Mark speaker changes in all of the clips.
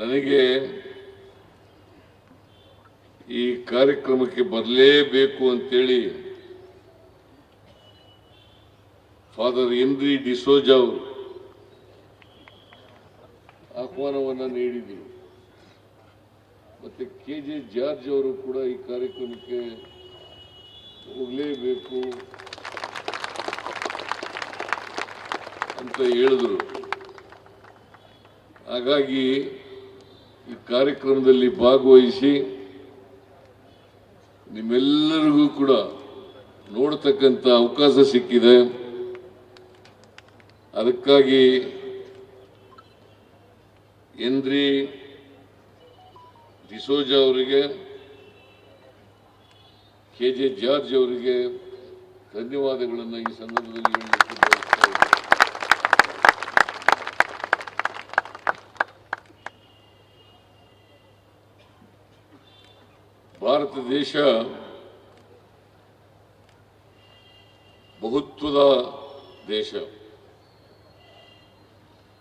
Speaker 1: ನನಗೆ ಈ ಕಾರ್ಯಕ್ರಮಕ್ಕೆ ಬರಲೇಬೇಕು ಅಂತೇಳಿ ಫಾದರ್ ಎನ್ರಿ ಡಿಸೋಜ ಅವರು ಆಹ್ವಾನವನ್ನು ನೀಡಿದ್ರು. ಮತ್ತೆ ಕೆ ಜೆ ಜಾರ್ಜ್ ಅವರು ಕೂಡ ಈ ಕಾರ್ಯಕ್ರಮಕ್ಕೆ ಹೋಗಲೇಬೇಕು ಅಂತ ಹೇಳಿದ್ರು. ಹಾಗಾಗಿ ಈ ಕಾರ್ಯಕ್ರಮದಲ್ಲಿ ಭಾಗವಹಿಸಿ ನಿಮ್ಮೆಲ್ಲರಿಗೂ ಕೂಡ ನೋಡತಕ್ಕಂಥ ಅವಕಾಶ ಸಿಕ್ಕಿದೆ. ಅದಕ್ಕಾಗಿ ಎನ್ರಿ ಡಿಸೋಜ ಅವರಿಗೆ, ಕೆ ಜೆ ಜಾರ್ಜ್ ಅವರಿಗೆ ಧನ್ಯವಾದಗಳನ್ನು ಈ ಸಂದರ್ಭದಲ್ಲಿ ಹೇಳಲಿಕ್ಕೆ ಬಯಸ್ತಾ ಇದ್ದೇನೆ. ಭಾರತ ದೇಶ ಬಹುತ್ವದ ದೇಶ.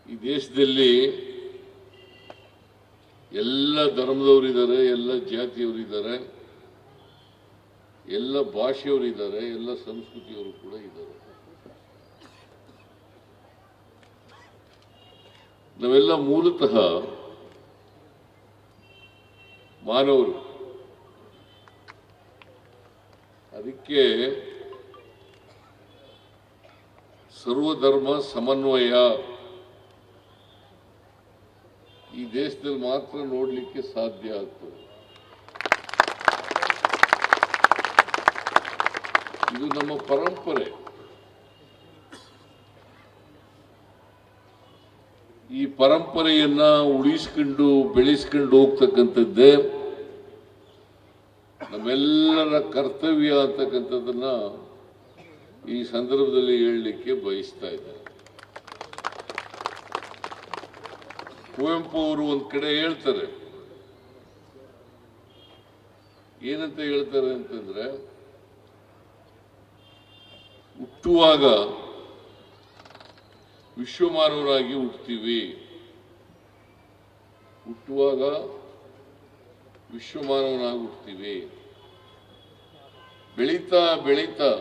Speaker 1: ಈ ದೇಶದಲ್ಲಿ ಎಲ್ಲ ಧರ್ಮದವರಿದ್ದಾರೆ ಎಲ್ಲ ಜಾತಿಯವರಿದ್ದಾರೆ ಎಲ್ಲ ಭಾಷೆಯವರಿದ್ದಾರೆ ಎಲ್ಲ ಸಂಸ್ಕೃತಿಯವರು ಕೂಡ ಇದ್ದಾರೆ ನಾವೆಲ್ಲ ಮೂಲತಃ ಮಾನವರು. ಅದಕ್ಕೆ ಸರ್ವಧರ್ಮ ಸಮನ್ವಯ. ಈ ದೇಶದಲ್ಲಿ ಮಾತ್ರ ನೋಡಲಿಕ್ಕೆ ಸಾಧ್ಯ ಆಗ್ತದೆ. ಇದು ನಮ್ಮ ಪರಂಪರೆ. ಈ ಪರಂಪರೆಯನ್ನ ಉಳಿಸ್ಕೊಂಡು ಬೆಳೆಸ್ಕೊಂಡು ಹೋಗ್ತಕ್ಕಂಥದ್ದೇ ನಮ್ಮೆಲ್ಲರ ಕರ್ತವ್ಯ ಅಂತಕ್ಕಂಥದ್ದನ್ನ ಈ ಸಂದರ್ಭದಲ್ಲಿ ಹೇಳಲಿಕ್ಕೆ ಬಯಸ್ತಾ ಇದ್ದಾರೆ. ಕುವೆಂಪು ಅವರು ಒಂದ್ ಕಡೆ ಹೇಳ್ತಾರೆ. ಏನಂತ ಹೇಳ್ತಾರೆ ಅಂತಂದ್ರೆ, ಹುಟ್ಟುವಾಗ ವಿಶ್ವಮಾನವರಾಗಿ ಹುಟ್ಟುತ್ತೀವಿ ಹುಟ್ಟುವಾಗ ವಿಶ್ವಮಾನವನಾಗಿ ಹುಟ್ಟುತ್ತೀವಿ ಬೆಳೀತಾ ಬೆಳೀತಾ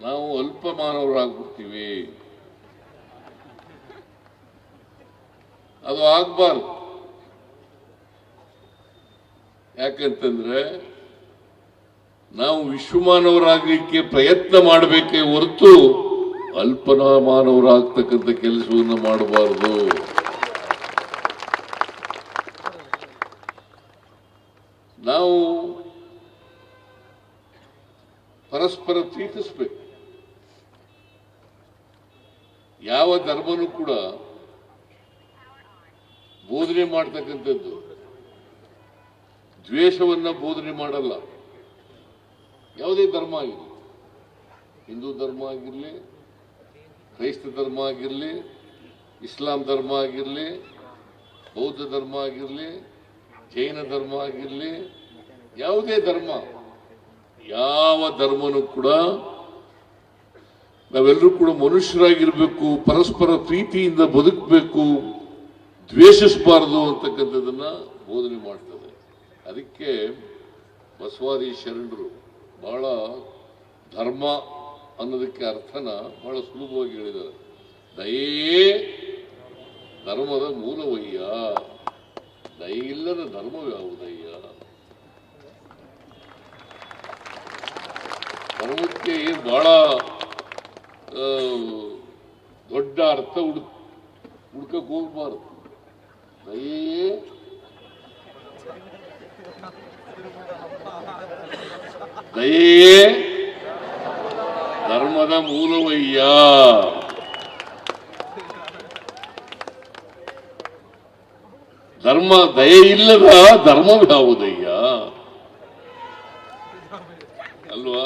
Speaker 1: ನಾವು ಅಲ್ಪ ಮಾನವರಾಗ್ಬಿಡ್ತೀವಿ. ಅದು ಆಗ್ಬಾರ್ದು. ಯಾಕಂತಂದ್ರೆ ನಾವು ವಿಶ್ವಮಾನವರಾಗಲಿಕ್ಕೆ ಪ್ರಯತ್ನ ಮಾಡಬೇಕೇ ಹೊರತು ಅಲ್ಪನಾ ಮಾನವರಾಗ್ತಕ್ಕಂಥ ಕೆಲಸವನ್ನು ಮಾಡಬಾರದು. ನಾವು ಪರಸ್ಪರ ಪ್ರೀತಿಸಬೇಕು. ಯಾವ ಧರ್ಮನೂ ಕೂಡ ಬೋಧನೆ ಮಾಡ್ತಕ್ಕಂಥದ್ದು ದ್ವೇಷವನ್ನ ಬೋಧನೆ ಮಾಡಲ್ಲ. ಯಾವುದೇ ಧರ್ಮ ಆಗಿರಲಿ. ಹಿಂದೂ ಧರ್ಮ ಆಗಿರಲಿ, ಕ್ರೈಸ್ತ ಧರ್ಮ ಆಗಿರಲಿ, ಇಸ್ಲಾಂ ಧರ್ಮ ಆಗಿರಲಿ, ಬೌದ್ಧ ಧರ್ಮ ಆಗಿರಲಿ, ಜೈನ ಧರ್ಮ ಆಗಿರಲಿ, ಯಾವುದೇ ಧರ್ಮ ಯಾವ ಧರ್ಮನೂ ಕೂಡ ನಾವೆಲ್ಲರೂ ಕೂಡ ಮನುಷ್ಯರಾಗಿರಬೇಕು, ಪರಸ್ಪರ ಪ್ರೀತಿಯಿಂದ ಬದುಕಬೇಕು, ದ್ವೇಷಿಸಬಾರದು ಅಂತಕ್ಕಂಥದ್ದನ್ನ ಬೋಧನೆ ಮಾಡ್ತದೆ. ಅದಕ್ಕೆ ಬಸವಾದಿ ಶರಣರು ಬಹಳ ಧರ್ಮ ಅನ್ನೋದಕ್ಕೆ ಅರ್ಥನ ಬಹಳ ಸುಲಭವಾಗಿ ಹೇಳಿದ್ದಾರೆ. ದಯೇ ಧರ್ಮದ ಮೂಲವಯ್ಯ. ದಯ ಇಲ್ಲದ ಧರ್ಮವ್ಯಾವುದಯ್ಯ ಧರ್ಮಕ್ಕೆ ಬಹಳ ದೊಡ್ಡ ಅರ್ಥ ಹುಡುಕ್ ಹುಡ್ಕಕ್ ಹೋಗ್ಬಾರ್ದು. ದಯೇ ದಯೇ ಧರ್ಮದ ಮೂಲವಯ್ಯ. ಧರ್ಮ, ದಯೆ ಇಲ್ಲದ ಧರ್ಮ ಧರ್ಮವ್ಯಾವುದಯ್ಯ ಅಲ್ವಾ?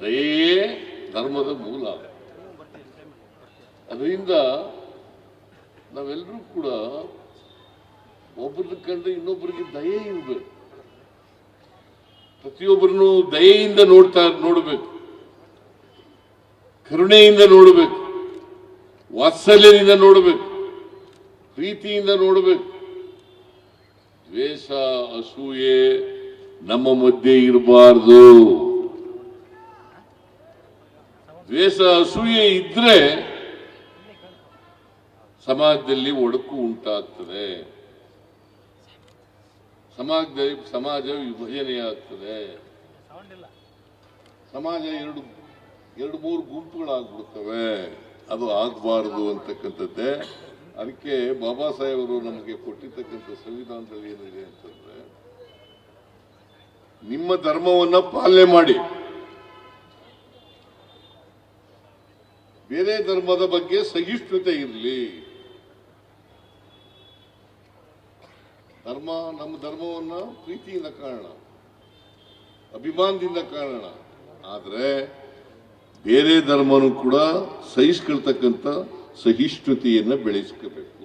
Speaker 1: ದಯೆಯೇ ಧರ್ಮದ ಮೂಲ. ಅದರಿಂದ ನಾವೆಲ್ಲರೂ ಕೂಡ ಒಬ್ಬರನ್ನ ಕಂಡ್ರೆ ಇನ್ನೊಬ್ಬರಿಗೆ ದಯೆ ಇರಬೇಕು. ಪ್ರತಿಯೊಬ್ಬರನ್ನು ದಯೆಯಿಂದ ನೋಡ್ತಾ, ನೋಡಬೇಕು. ಕರುಣೆಯಿಂದ ನೋಡಬೇಕು. ವಾತ್ಸಲ್ಯದಿಂದ ನೋಡಬೇಕು. ಪ್ರೀತಿಯಿಂದ ನೋಡಬೇಕು. ದ್ವೇಷ, ಅಸೂಯೆ ನಮ್ಮ ಮಧ್ಯೆ ಇರಬಾರ್ದು. ದ್ವೇಷ ಅಸೂಯೆ ಇದ್ರೆ ಸಮಾಜದಲ್ಲಿ ಒಡಕು ಉಂಟಾಗ್ತದೆ. ಸಮಾಜದಲ್ಲಿ ಸಮಾಜ ವಿಭಜನೆಯಾಗ್ತದೆ ಸಮಾಜ ಎರಡು ಎರಡು ಮೂರು ಗುಂಪುಗಳಾಗ್ಬಿಡ್ತವೆ. ಅದು ಆಗಬಾರದು ಅಂತಕ್ಕಂಥದ್ದೇ. ಅದಕ್ಕೆ ಬಾಬಾ ಸಾಹೇಬರು ನಮಗೆ ಕೊಟ್ಟಿರ್ತಕ್ಕಂಥ ಸಂವಿಧಾನದಲ್ಲಿ ಏನಿದೆ ಅಂತಂದ್ರೆ, ನಿಮ್ಮ ಧರ್ಮವನ್ನ ಪಾಲನೆ ಮಾಡಿ. ಧರ್ಮದ ಬಗ್ಗೆ ಸಹಿಷ್ಣುತೆ ಇರಲಿ. ಧರ್ಮ, ನಮ್ಮ ಧರ್ಮವನ್ನ ಪ್ರೀತಿಯಿಂದ ಕಾರಣ, ಅಭಿಮಾನದಿಂದ ಕಾರಣ. ಆದರೆ ಬೇರೆ ಧರ್ಮನೂ ಕೂಡ ಸಹಿಸ್ಕೊಳ್ತಕ್ಕಂಥ ಸಹಿಷ್ಣುತೆಯನ್ನು ಬೆಳೆಸ್ಕೋಬೇಕು.